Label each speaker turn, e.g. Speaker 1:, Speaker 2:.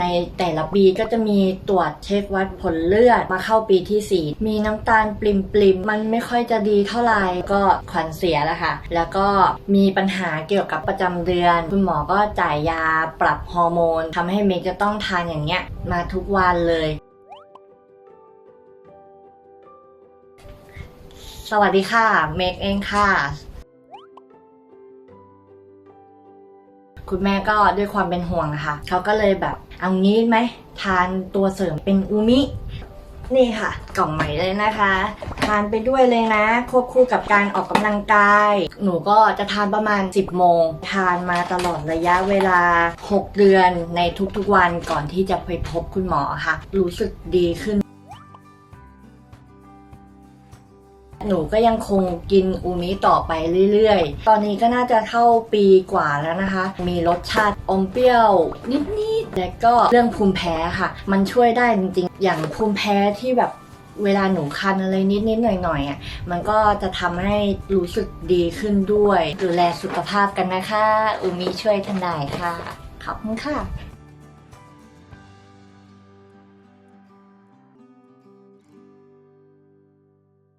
Speaker 1: ในแต่ละปีก็จะมีตรวจเช็ควัดผลเลือดมาเข้าปีที่ 4 มีน้ำตาลปริมปริมมันไม่ค่อยจะดีเท่าไหร่ก็ขวัญเสียแล้วค่ะ แล้วก็มีปัญหาเกี่ยวกับประจำเดือน คุณหมอก็จ่ายยาปรับฮอร์โมนทำให้เมย์จะต้องทานอย่างเงี้ยมาทุกวันเลย สวัสดีค่ะ เมกเองค่ะ คุณแม่ก็ด้วยความเป็นห่วงนะคะเขาก็เลยแบบเอางี้ไหมทานตัวเสริมเป็นอูมินี่ค่ะ กล่องใหม่เลยนะคะ ทานไปด้วยเลยนะ ควบคู่กับการออกกำลังกาย หนูก็จะทานประมาณ 10 โมง ทานมาตลอดระยะเวลา 6 เดือนในทุกๆวันก่อนที่จะไปพบคุณหมอค่ะ รู้สึกดีขึ้น หนูก็ยังคงกินอูมิต่อไปเรื่อยๆ ตอนนี้ก็น่าจะเข้าปีกว่าแล้วนะคะ มีรสชาติอมเปรี้ยวนิดๆ และก็เรื่องภูมิแพ้ค่ะ มันช่วยได้จริงๆ อย่างภูมิแพ้ที่แบบเวลาหนูคันอะไรนิดๆ หน่อยๆอะ มันก็จะทำให้รู้สึกดีขึ้นด้วย ดูแลสุขภาพกันนะคะ อูมิช่วยทันได้ค่ะ ขอบคุณค่ะ